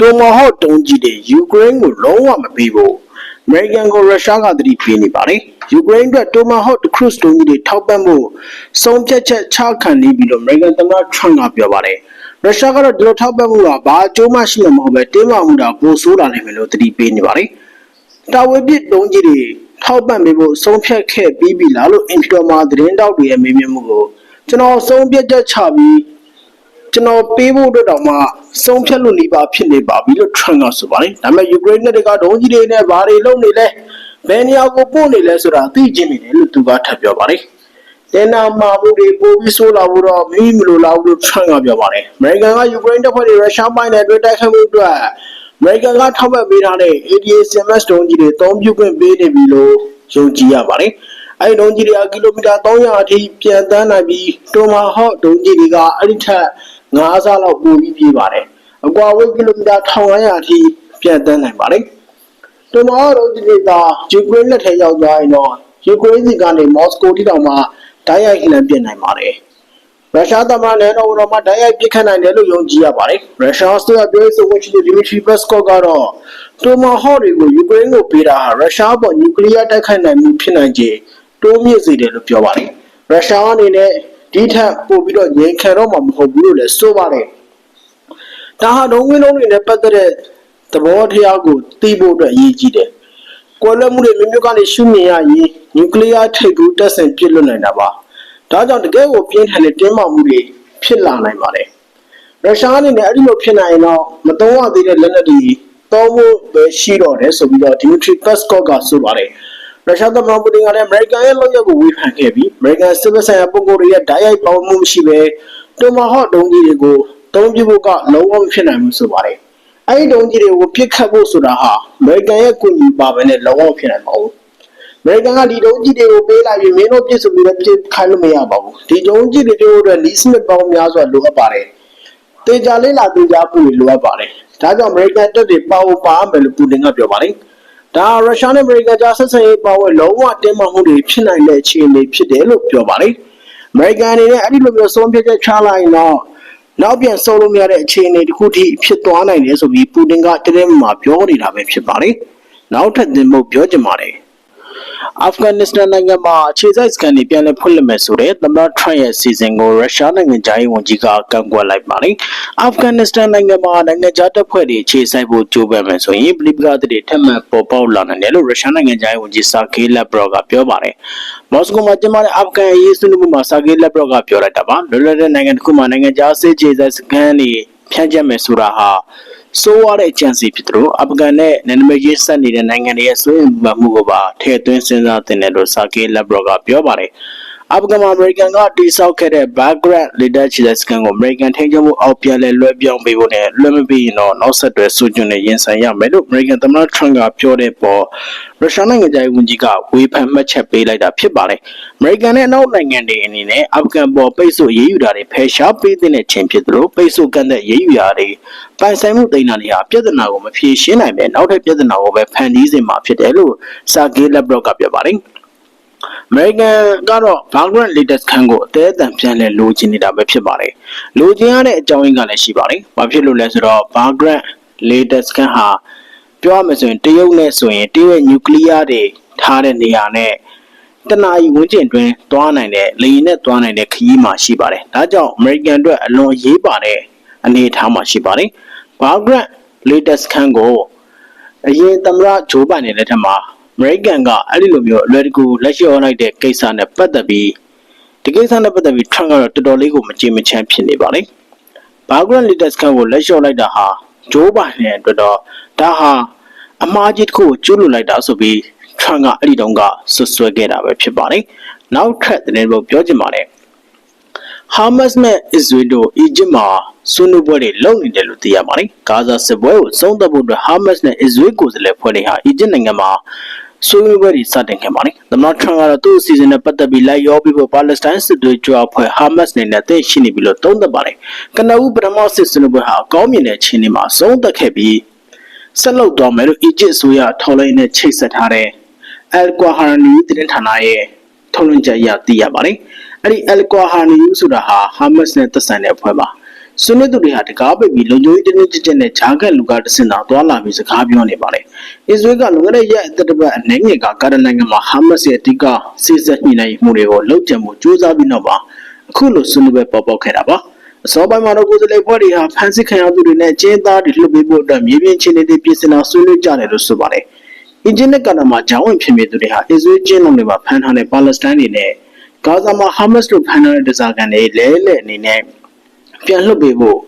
တိုမာဟော့တုံးကြီးတွေယူကရိန်းကိုလုံးဝမပေးဖို့အမေရိကန်ကိုရုရှားကသတိပေးနေပါတယ်။ယူကရိန်းအတွက်တိုမာဟော့ခရုစ်တုံးကြီးတွေထောက်ပံ့ဖို့ဆုံးဖြတ်ချက်ချခံနေပြီလို့အမေရိကန်သမ္မတထရန့်ကပြောပါတယ်။ရုရှားကတော့ဒီလိုထောက်ပံ့မှုကဘာအကျိုးမှရှိမှာမဟုတ်ပဲတင်းမာမှုတာပိုဆိုးလာနိုင်မယ်လို့သတိပေးနေပါတယ်။တာဝေပစ်တုံးကြီးတွေထောက်ပံ့ပေးဖို့ဆုံးဖြတ်ခဲ့ပြီးပြီလားလို့အင်ဖီတော်မှာသတင်းတောက်တွေရဲ့မေးမြန်းမှုကိုကျွန်တော်ဆုံးဖြတ်ချက်ချပြီး ကျွန်တော်ပေးဖို့အတွက်တော့မှဆုံးဖြတ်လို့နေပါဖြစ်နေပါပြီလို့ Trump ကဆိုပါတယ်။ဒါပေမဲ့ယူကရိန်းနဲ့တကဒုံးကြီးတွေနဲ့ဘာတွေလုပ်နေလဲဘယ်နေရာကိုပို့နေလဲဆိုတာသိချင်နေတယ်လို့သူကထပ်ပြောပါတယ်။တင်နာမာမှုတွေပို့ပြီးဆိုးလာဖို့တော့မိမိမလိုလားဘူးလို့ Trump ကပြောပါတယ်။အမေရိကန်ကယူကရိန်းတပ်ဖွဲ့တွေရုရှားပိုင်းနဲ့တွေ့တိုက်ခိုက်မှုအတွက်အမေရိကန်ကထောက်ပံ့ပေးထားတဲ့ ADS-CMS ဒုံးကြီးတွေအသုံးပြုခွင့်ပေးနေပြီလို့ယုံကြည်ရပါတယ်။အဲဒီဒုံးကြီးတွေကကီလိုမီတာ300အထိပြန်တန်းနိုင်ပြီးတိုမာဟော့ဒုံးကြီးတွေကအဲ့ဒီထက် 9ဆလောက်ပိုပြီးပြေးပါတယ်။အကွာဝေးကီလိုမီတာ1500အထိပြန်တန်းနိုင်ပါတယ်။တိုမာဟော့ဒုံးကြီးတွေကယူကရိန်းလက်ထဲရောက်သွားရင်တော့ယူကရိန်းစီကနေမော်စကိုတိတောင်မှဓာတ်ရိုက်ဟိလန်ပြစ်နိုင်ပါတယ်။ရုရှားသမ္မတနဲ့တော့တော့မှဓာတ်ရိုက်ပစ်ခတ်နိုင်တယ်လို့ယုံကြည်ရပါတယ်။ရုရှားဆိုရပြောရေးဆိုခွင့်ရှိသူဒီမီထရီပက်စကော့ကတော့တိုမာဟော့တွေကိုယူကရိန်းကိုပေးတာဟာရုရှားပေါ်နျူကလ িয়ার တိုက်ခိုက်နိုင်မှုဖြစ်နိုင်ခြေတိုးမြင့်စေတယ်လို့ပြောပါတယ်။ရုရှားအနေနဲ့ ဒီထက်ပိုပြီးတော့ငြိမ်ခံတော့မှာမဟုတ်ဘူးလို့လည်းဆိုပါတယ်။ဒါဟာဒုံးဝင်းလုံးတွေနဲ့ပတ်သက်တဲ့သဘောတရားကိုသိဖို့အတွက်အရေးကြီးတယ်။ကွယ်လွတ်မှုတွေမျိုးမျိုးကနေရှုမြင်ရရင်နျူကလ িয়ার ထိပ်ကူတက်ဆင်ပြစ်လွတ်နိုင်တာပါ။ဒါကြောင့်တကယ်ကိုပြင်းထန်တဲ့တင်းမာမှုတွေဖြစ်လာနိုင်ပါတယ်။ရုရှားအနေနဲ့အဲ့ဒီလိုဖြစ်နိုင်ရင်တော့မသုံးရသေးတဲ့လက်နက်တွေသုံးဖို့ပဲရှိတော့တယ်ဆိုပြီးတော့ Dmitry Peskov ကဆိုပါတယ်။ ရုရှားသမ္မတပူတင်ကလည်းအမေရိကန်ရဲ့လုပ်ရက်ကိုဝေဖန်ခဲ့ပြီးအမေရိကန်စစ်ဘက်ဆိုင်ရာပုဂ္ဂိုလ်တွေရဲ့ဓာတ်ရိုက်ပေါင်းမှုမရှိပဲတိုမာဟော့ဒုံးကြီးတွေကိုသုံးပြဖို့ကလုံးဝမဖြစ်နိုင်ဘူးဆိုပါတယ်။အဲ့ဒီဒုံးကြီးတွေကိုပြစ်ခတ်ဖို့ဆိုတာဟာအမေရိကန်ရဲ့ကူညီပါပဲနဲ့လုံးဝမဖြစ်နိုင်ပါဘူး။အမေရိကန်ကဒီဒုံးကြီးတွေကိုပေးလိုက်ပြီးမင်းတို့ပြစ်ဆိုပြီးတော့ပြစ်ခိုင်းလို့မရပါဘူး။ဒီဒုံးကြီးတွေတို့အတွက်လီးစမစ်ပေါင်းများစွာလိုအပ်ပါတယ်။တေချာလေးလာတေချာဖို့လိုအပ်ပါတယ်။ဒါကြောင့်အမေရိကန်တပ်တွေပါဝပါမယ်လို့ပူတင်ကပြောပါတယ်။ ဒါရုရှားနဲ့အမေရိကန်ကြားဆက်ဆံရေးပါဝဲလုံးဝတင်းမာမှုတွေဖြစ်နိုင်တဲ့အခြေအနေဖြစ်တယ်လို့ပြောပါတယ်။အမေရိကန်အနေနဲ့အဲ့ဒီလိုမျိုးဆုံးဖြတ်ချက်ချလိုက်ရင်တော့နောက်ပြန်ဆုံးလို့မရတဲ့အခြေအနေတစ်ခုထိဖြစ်သွားနိုင်တယ်ဆိုပြီးပူတင်ကတရက်မှာပြောနေတာပဲဖြစ်ပါတယ်။နောက်ထပ်သင်ဖို့ပြောချင်ပါတယ်။ အာဖဂန်နစ္စတန်နိုင်ငံမှာအခြေစိုက်စကန်တွေပြန်လည်ဖွင့်လှစ်မယ်ဆိုတဲ့သမ္မတထရန့်ရဲ့စီစဉ်ကိုရုရှားနိုင်ငံသားရေးဝန်ကြီးကကန့်ကွက်လိုက်ပါတယ်။အာဖဂန်နစ္စတန်နိုင်ငံမှာနိုင်ငံသားတပ်ဖွဲ့တွေအခြေစိုက်ဖို့ကြိုးပမ်းမယ်ဆိုရင်ပလီပကတွေထပ်မံပေါ်ပေါက်လာနိုင်တယ်လို့ရုရှားနိုင်ငံသားရေးဝန်ကြီးဆာဂေးလက်ဘရော့ကပြောပါတယ်။မော်စကိုမှာကျင်းပတဲ့အာဖဂန်အရေးဆွေးနွေးမှုမှာဆာဂေးလက်ဘရော့ကပြောလိုက်တာပါ။လွတ်လပ်တဲ့နိုင်ငံတစ်ခုမှာနိုင်ငံသားစစ်ခြေစိုက်စကန်တွေဖြန့်ကျက်မယ်ဆိုတာဟာ ဆိုးရတဲ့ chance ဖြစ်တယ်လို့အာဖဂန်နဲ့နယ်နိမိတ်ရေးဆက်နေတဲ့နိုင်ငံတွေရဲ့စိုးရိမ်မှုကိုပါထည့်သွင်းစဉ်းစားသင့်တယ်လို့ဆာကေလက်ဘရော့ကပြောပါတယ်။ အာဖဂန်မှာအမေရိကန်ကတိစောက်ခဲ့တဲ့ background leader ချီတဲ့စကန်ကိုအမေရိကန်ထိန်းချုပ်မှုအောက်ပြန်လဲလွှဲပြောင်းပေးဖို့နဲ့လွှဲမပေးရင်တော့နောက်ဆက်တွဲဆွကျွန်းနဲ့ရင်ဆိုင်ရမယ်လို့အမေရိကန်သမ္မတထရန့်ကပြောတဲ့ပေါ်ရုရှားနိုင်ငံသားဝန်ကြီးကဝေဖန်မှတ်ချက်ပေးလိုက်တာဖြစ်ပါတယ်။အမေရိကန်နဲ့အနောက်နိုင်ငံတွေအနေနဲ့အာဖဂန်ပေါ်ပိတ်ဆို့ရေးယူတာတွေဖယ်ရှားပေးတဲ့ချင်းဖြစ်သလိုပိတ်ဆို့ကန့်တဲ့ရေးယူရာတွေပိုင်ဆိုင်မှုတိန်တာတွေဟာပြဿနာကိုမဖြေရှင်းနိုင်ပဲနောက်ထပ်ပြဿနာကိုပဲဖန်တီးစေမှာဖြစ်တယ်လို့ဆာဂေးလက်ဘရော့ကပြောပါတယ်။ American ကတော့ Vagrant latest ခန်းကိုအသေးအတန်ပြန်လဲလိုချင်နေတာပဲဖြစ်ပါတယ်။လိုချင်ရတဲ့အကြောင်းရင်းကလည်းရှိပါတယ်။ဘာဖြစ်လို့လဲဆိုတော့ Vagrant latest ခန်းဟာပြောရမယ်ဆိုရင်တရုတ်နဲ့ဆိုရင်တရုတ်ရဲ့နျူကလ িয়ার တွေထားတဲ့နေရာနဲ့တနာရီဝန်းကျင်တွင်သွားနိုင်တဲ့လေယာဉ်နဲ့သွားနိုင်တဲ့ခရီးမှာရှိပါတယ်။ဒါကြောင့် American အတွက်အလွန်ရေးပါတဲ့အနေအထားမှာရှိပါတယ်။ Vagrant latest ခန်းကိုအရင်သမ္မတဂျိုးဘိုင်နယ်လက်ထက်မှာ အမေရိကန်ကအဲ့ဒီလိုမျိုးအလွယ်တကူလက်လျှော့လိုက်တဲ့ကိစ္စနဲ့ပတ်သက်ပြီးဒီကိစ္စနဲ့ပတ်သက်ပြီး Trump ကတော့တော်တော်လေးကိုမကြင်မချမ်းဖြစ်နေပါလေ။ Background Leaders ကကိုလက်လျှော့လိုက်တာဟာဂျိုးဘိုင်နဲ့အတွက်တော့ဒါဟာအမှားကြီးတစ်ခုကိုကျူးလွန်လိုက်တာဆိုပြီး Trump ကအဲ့ဒီတုန်းကဆွဆွဲခဲ့တာပဲဖြစ်ပါတယ်။နောက်ထပ်တဲ့ဘောပြောချင်ပါတယ်။ Hamas နဲ့ Israel တို့အီဂျစ်မှာဆွေးနွေးပွဲတွေလုပ်နေတယ်လို့သိရပါတယ်။ဂါဇာစစ်ပွဲကိုဆုံးသက်ဖို့အတွက် Hamas နဲ့ Israel ကိုယ်စားလှယ်ဖွဲ့တွေဟာအီဂျစ်နိုင်ငံမှာ ဆွေးနွေးပွဲတွေစတင်ခဲ့ပါတယ်။သမ္မတထရန့်ကတော့သူ့အစီအစဉ်နဲ့ပတ်သက်ပြီးလိုက်ရောပြီးဖို့ပါလက်စတိုင်းစစ်သွေးကြွအဖွဲ့ဟာမတ်စ်နဲ့တင့်ရှိနေပြီလို့သုံးသပ်ပါတယ်။ကနဦးပထမစစ်ဆွေးနွေးပွဲဟာအကောင်းမြင်တဲ့အခြေအနေမှာဆုံးသက်ခဲ့ပြီးဆက်လုပ်သွားမယ်လို့အီဂျစ်အစိုးရထော်လိုင်းနဲ့ချိတ်ဆက်ထားတဲ့အယ်ကွာဟာနီသတင်းဌာနရဲ့ထုတ်လွှင့်ချက်အရသိရပါတယ်။အဲ့ဒီအယ်ကွာဟာနီဆိုတာဟာဟာမတ်စ်နဲ့သက်ဆိုင်တဲ့အဖွဲ့ပါ။ ဆွေးနွေးသူတွေဟာတကားပိတ်ပြီးလုံခြုံရေးတင်းတင်းကြပ်ကြပ်နဲ့ဂျာကက်လူကတစင်တာသွားလာပြီးစကားပြောနေပါတယ်။အစ္စရေးကလွန်ခဲ့တဲ့ရက်အသက်တစ်ပတ်အနေငယ်ကကာဒနိုင်ငံမှာဟာမတ်စ်ရဲ့အဓိကစစ်ဆက်ညှိနှိုင်းမှုတွေကိုလှုပ်ကြံမှုကြိုးစားပြီးနောက်မှာအခုလိုဆွေးနွေးပွဲပေါ်ပေါက်ခဲ့တာပါ။အစောပိုင်းမှာတော့ကိုယ်စားလှယ်ဖွဲ့တွေဟာဖန်စစ်ခံရသူတွေနဲ့ကျင်းသားတွေလှုပ်ပေးဖို့အတွက်မြေပြင်ချင်းတွေပြင်ဆင်တာဆွေးနွေးကြတယ်လို့ဆိုပါတယ်။အင်ဂျင်နဲ့ကာနာမှာဂျောင်းဝင်ဖြစ်နေသူတွေဟာအစ္စရေးကျင်းလုံးတွေမှာဖမ်းထားတဲ့ပါလက်စတိုင်းတွေနဲ့ဂါဇာမှာဟာမတ်စ်တို့ဖမ်းထားတဲ့ဒဇာကန်တွေလဲလှယ်အနေနဲ့ ပြန်လှုပ်ပေးဖို့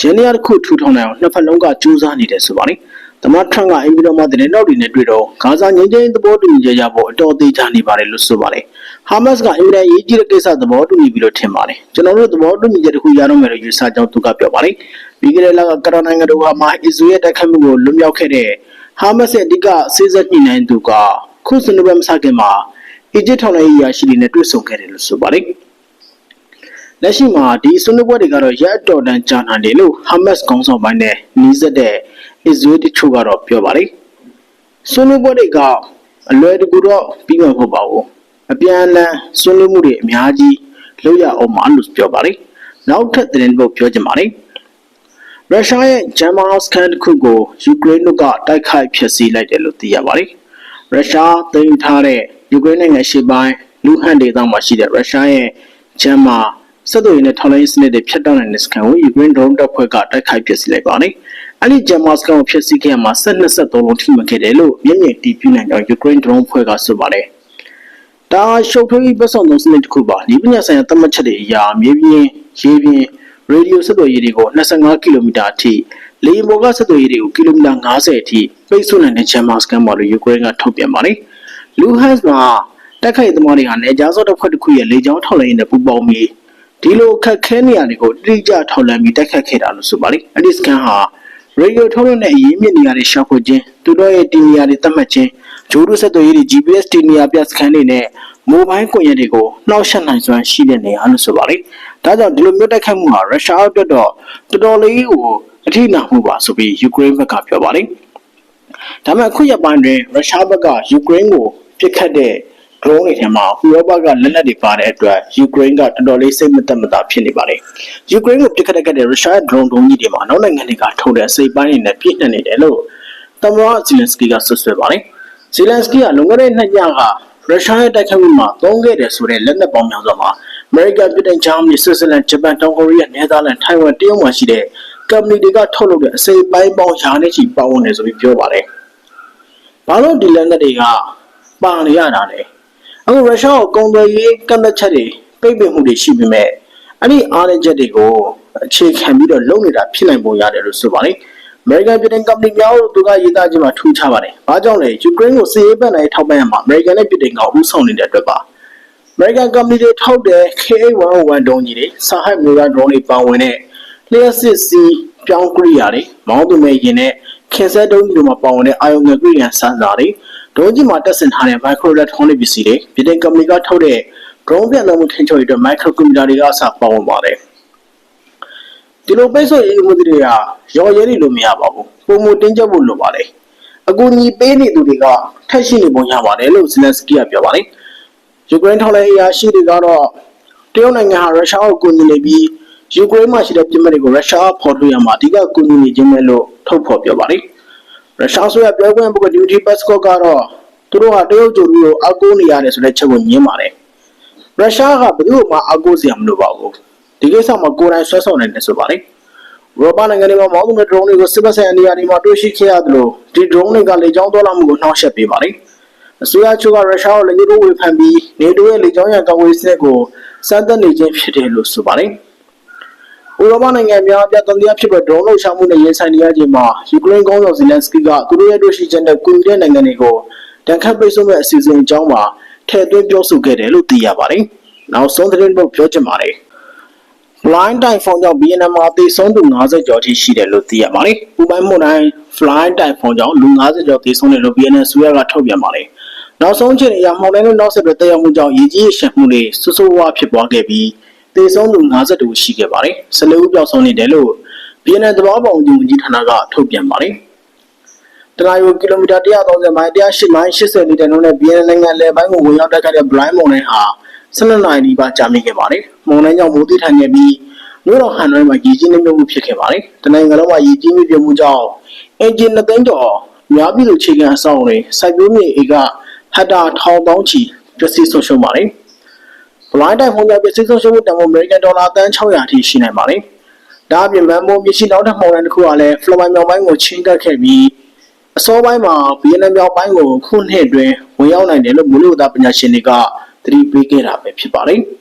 ရန်နေရာတစ်ခုထူထောင်နိုင်အောင်နှစ်ဖက်လုံးကကြိုးစားနေတယ်ဆိုပါလိမ့်။သမ္မတထရန့်ကအင်ပီတော်မှာတရင်နောက်တွေနဲ့တွေ့တော့ဂါဇာငြိမ်းချမ်းရေးသဘောတူညီချက်ရဖို့အတော်သေးချာနေပါတယ်လို့ဆိုပါတယ်။ဟာမတ်စ်ကအင်ပီတော်ရေးကြီးတဲ့ကိစ္စသဘောတူညီပြီးလို့ထင်ပါတယ်။ကျွန်တော်တို့သဘောတူညီချက်တစ်ခုရတော့မယ်လို့ယူဆကြောင်းသူကပြောပါတယ်။ပြီးခဲ့တဲ့လကကရနိုင်ငံတို့ဟာမှာအစ္စရေးရဲ့တိုက်ခိုက်မှုကိုလွန်မြောက်ခဲ့တဲ့ဟာမတ်စ်ရဲ့အဓိကစေစက်ညှိနှိုင်းသူကခုစနေပွဲမစခင်မှာအီဂျစ်ထောင်လိုက်ရာရှိတွေနဲ့တွေ့ဆုံခဲ့တယ်လို့ဆိုပါတယ်။ လက်ရှိမှာဒီဆွေးနွေးပွဲတွေကတော့ရက်အတော်တန်ကြာနာတယ်လို့ဟာမတ်စ်ခေါင်းဆောင်ပိုင်းနဲ့နီးစပ်တဲ့အစ္စရေးတချို့ကတော့ပြောပါတယ်။ဆွေးနွေးပွဲတွေကအလွယ်တကူတော့ပြီးမှာမဟုတ်ပါဘူး။အပြန်အလှန်ဆွေးနွေးမှုတွေအများကြီးလုပ်ရအောင်မလို့ပြောပါတယ်။နောက်ထပ်သတင်းပုတ်ပြောချင်ပါတယ်။ရုရှားရဲ့ဂျမ်မာစကန်တစ်ခုကိုယူကရိန်းတို့ကတိုက်ခိုက်ဖျက်ဆီးလိုက်တယ်လို့သိရပါတယ်။ရုရှားသိမ်းထားတဲ့ယူကရိန်းနိုင်ငံရှေ့ပိုင်းလူဟန်ဒေသမှာရှိတဲ့ရုရှားရဲ့ဂျမ်မာ ဆက်သွယ်ရေးနဲ့ထောက်လှမ်းရေးစနစ်တွေဖျက်တောက်နိုင်တဲ့စကန်ကိုယူကရိန်းဒရုန်းတပ်ဖွဲ့ကတိုက်ခိုက်ဖျက်ဆီးလိုက်ပါတယ်။အဲဒီဂျမ်မာစကန်ကိုဖျက်ဆီးခဲ့မှာဆက်23လုံးထိမှန်ခဲ့တယ်လို့မျက်မြင်တီးပြနိုင်ကြောင်းယူကရိန်းဒရုန်းဖွဲ့ကဆိုပါတယ်။ဒါရှုပ်ထွေးပတ်ဆောင်သုံးစနစ်တစ်ခုပါ။ဒီပညာဆိုင်ရာသတ်မှတ်ချက်တွေအရမြေပြင်ရေပြင်ရေဒီယိုဆက်သွယ်ရေးတွေကို25ကီလိုမီတာအထိလေယာဉ်ပေါ်ကဆက်သွယ်ရေးတွေကိုကီလိုမီတာ90အထိပိတ်ဆို့နိုင်တဲ့ဂျမ်မာစကန်ပေါ်လို့ယူကရိန်းကထုတ်ပြန်ပါတယ်။လူဟတ်စ်မှာတက်ခိုက်သမားတွေဟာနေကြားစောတစ်ခွက်တစ်ခုရဲ့လေကြောင်းထောက်လှမ်းရေးနဲ့ပူးပေါင်းပြီး ဒီလိုခက်ခဲနေရတွေကိုတိကျထောက်လှမ်းပြီးတက်ခတ်ခဲ့တာလို့ဆိုပါလိမ့်အဲ့ဒီစကန်ဟာရေဒီယိုထုတ်လွှင့်တဲ့အရင်းမြစ်နေရာတွေရှောက်ခွခြင်းသူတို့ရဲ့တင်နေရာတွေသတ်မှတ်ခြင်းဂျိုးတို့ဆက်သွယ်ရေးတွေ GPS တင်နေရာပြစကန်တွေနဲ့မိုဘိုင်းကွန်ရက်တွေကိုနှောက်ယှက်နိုင်စွမ်းရှိတဲ့နေရာလို့ဆိုပါလိမ့်ဒါကြောင့်ဒီလိုမျိုးတက်ခတ်မှုဟာရုရှားအတွက်တော့တော်တော်လေးကိုအထိနာမှုပါဆိုပြီးယူကရိန်းဘက်ကပြောပါလိမ့်ဒါပေမဲ့အခုရက်ပိုင်းတွင်ရုရှားဘက်ကယူကရိန်းကိုပြစ်ခတ်တဲ့ drone တွေထဲမှာဥရောပကလက်နက်တွေပါတဲ့အတွက်ယူကရိန်းကတော်တော်လေးစိတ်မသက်မသာဖြစ်နေပါတယ်။ယူကရိန်းကိုပြစ်ခတ်တဲ့ရုရှား drone ဒုံးကြီးတွေမှာနောက်နိုင်ငံတွေကထုတ်တဲ့အစိပ်ပိုင်းတွေနဲ့ပြည့်နှက်နေတယ်လို့သမ္မတဇီလန်စကီကဆွဆွဲပါတယ်။ဇီလန်စကီကလွန်ခဲ့တဲ့နှစ်ညကရုရှားရဲ့တိုက်ခိုက်မှုမှာသုံးခဲ့တယ်ဆိုတဲ့လက်နက်ပေါင်းများစွာမှာအမေရိကန်ပြည်ထောင်ဂျာမနီဆွစ်ဇာလန်ဂျပန်တောင်ကိုရီးယားနယ်သာလန်ထိုင်ဝမ်တရုတ်မှာရှိတဲ့ကမ္ပဏီတွေကထုတ်လုပ်တဲ့အစိပ်ပိုင်းပေါင်းရာနဲ့ချီပါဝင်နေဆိုပြီးပြောပါတယ်။ဘာလို့ဒီလက်နက်တွေကပါနေရတာလဲ။ အခုရုရှားကိုကုန်သွယ်ရေးကန့်သတ်ချက်တွေပိတ်ပင်မှုတွေရှိပေမဲ့အဲ့ဒီအားနည်းချက်တွေကိုအခြေခံပြီးတော့လုပ်နေတာဖြစ်နိုင်ပုံရတယ်လို့ဆိုပါလေ။ American ပြည်ထောင်ကုမ္ပဏီများတို့သူကရေးသားခြင်းမှာထူးခြားပါတယ်။ဘာကြောင့်လဲယူကရိန်းကိုစစ်ရေးပန်းနိုင်ထောက်ပံ့ရမှာ American နဲ့ပြည်ထောင်ကဥဆောင်နေတဲ့အတွက်ပါ။ American ကုမ္ပဏီတွေထောက်တဲ့ KA101 ဒုံးကြီးတွေစာဟတ်မျိုးသားဒရုန်းတွေပါဝင်တဲ့လျှက်စစ်စီးပြောင်းကရိယာတွေမောင်းသူမဲ့ရင်နဲ့ခင်ဆက်ဒုံးကြီးတို့မှာပါဝင်တဲ့အာယုံငယ်ကရိယာစမ်းစာတွေ ဒုံးကြီးမှာတက်ဆင်ထားတဲ့ micro electronic ပစ္စည်းတွေပြည်ထောင်ကုမ္ပဏီကထုတ်တဲ့ drone ပြန်လုံးမှုထိန်းချုပ်ရေးအတွက် micro computer တွေကအစပါဝင်ပါတယ်ဒီလိုပိတ်ဆို့ရေးမှုတွေကရော်ရဲနေလို့မရပါဘူးပုံမတင်းကျပ်ဖို့လိုပါတယ်အကူအညီပေးနေသူတွေကထက်ရှိနေပုံရပါတယ်လို့ဇလန်စကီကပြောပါတယ်ယူကရိန်းထောက်လှမ်းရေးအရာရှိတွေကတော့တရုတ်နိုင်ငံဟာရုရှားကိုကူညီနေပြီးယူကရိန်းမှာရှိတဲ့ပြည်မတွေကိုရုရှားဖော်ထုတ်ရမှာအဓိကကူညီနေခြင်းပဲလို့ထုတ်ဖော်ပြောပါတယ်ရုရှားဆိုရပြောခွင့်ပုဂ္ဂိုလ်ဒီမီထရီပတ်စကော့ကတော့ သူတို့ဟာတရုတ်ဂျိုလူကိုအကူနေရတယ်ဆိုတဲ့ချက်ကိုညင်းပါတယ်ရုရှားကဘယ်သူ့မှအကူစရာမလိုပါဘူးဒီကိစ္စမှာကိုယ်တိုင်ဆွဲဆောင်နေတယ်ဆိုပါတယ်ရောပနိုင်ငံတွေမှာမောင်းသူမဲ့ drone တွေကိုစစ်ဘက်ဆိုင်ရာနေရာတွေမှာတွေ့ရှိခဲ့ရတယ်လို့ဒီ drone တွေကလေကြောင်းသွားလာမှုကိုနှောင့်ယှက်ပေးပါတယ်အစိုးရချုပ်ကရုရှားကိုလည်းညှို့ဝေဖန်ပြီးနေတိုးရဲ့လေကြောင်းရန်ကာကွယ်ရေးစနစ်ကိုစမ်းသပ်နေခြင်းဖြစ်တယ်လို့ဆိုပါတယ်ဥရောပနိုင်ငံများပြတန်တရားဖြစ်တဲ့ drone လှုပ်ရှားမှုနဲ့ရင်ဆိုင်နေရခြင်းမှာယူကရိန်းကောင်းဆောင်ဇီလန်စကီကသူတို့ရဲ့တွေ့ရှိချက်နဲ့ကူညီတဲ့နိုင်ငံတွေကို တန်ခတ်ပိတ်ဆို့မဲ့အစီအစဉ်အကြောင်းမှာထည့်သွင်းပြောဆိုခဲ့တယ်လို့သိရပါတယ်။နောက်ဆုံးသတင်းပုတ်ပြောချင်ပါတယ်။ Blind Typhoon ကြောင့် BNN မှာသေဆုံးသူ90ကျော်ထိရှိတယ်လို့သိရပါတယ်။ပူပိုင်းမှုတိုင်း Flying Typhoon ကြောင့်လူ90ကျော်သေဆုံးတယ်လို့ BNN ဆိုရကထုတ်ပြန်ပါတယ်။နောက်ဆုံးချိန်အရမှောင်တိုင်းနဲ့နောက်ဆက်တွဲတက်ရောက်မှုကြောင့်ရေကြီးရေရှမ်းမှုတွေဆွဆိုးဝါးဖြစ်ပွားခဲ့ပြီးသေဆုံးသူ52ရှိခဲ့ပါတယ်။14ဦးပျောက်ဆုံးနေတယ်လို့ BNN သဘောပေါက်ဝန်ကြီးဌာနကထုတ်ပြန်ပါတယ်။ တနအီကီလိုမီတာ130မိုင်108မိုင်80မီတာနှုန်းနဲ့ BNN နိုင်ငံလယ်ပိုင်းကိုဝင်ရောက်တိုက်ခတ်တဲ့ Blind မုန်တိုင်းဟာ12နာရီနီးပါးကြာမြင့်ခဲ့ပါတယ်။မုန်တိုင်းကြောင့်မိုးတိထန်ခဲ့ပြီးမြို့တော်ဟန်နွိုင်းမှာရေကြီးနှိမ့်မြုပ်မှုဖြစ်ခဲ့ပါတယ်။တနိုင်ငံလုံးမှာရေကြီးမြုပ်မှုကြောင့်အင်ဂျင်နှစ်သိန်းကျော်အများပြည်သူခြေခံအဆောက်အုံတွေစိုက်ပျိုးမြေဧကဟက်တာထောင်ပေါင်းချီပျက်စီးဆုံးရှုံးပါတယ်။ဘလိုင်းတိုင်းပုံစံပစ္စည်းဆုံးရှုံးမှုတန်ဖိုးအမေရိကန်ဒေါ်လာတန်း600အထိရှိနိုင်ပါတယ်။ဒါအပြင်မန်မိုးမရှိနောက်ထပ်မှောင်တန်းတစ်ခုကလည်းဖလမိုင်မြောက်ပိုင်းကိုချင်းကပ်ခဲ့ပြီး အစောပိုင်းမှာဗီယက်နမ်မြောက်ပိုင်းကိုခုနှစ်အတွင်းဝင်ရောက်နိုင်တယ်လို့မိုးလေဝသပညာရှင်တွေကသတိပေးခဲ့တာပဲဖြစ်ပါတယ်။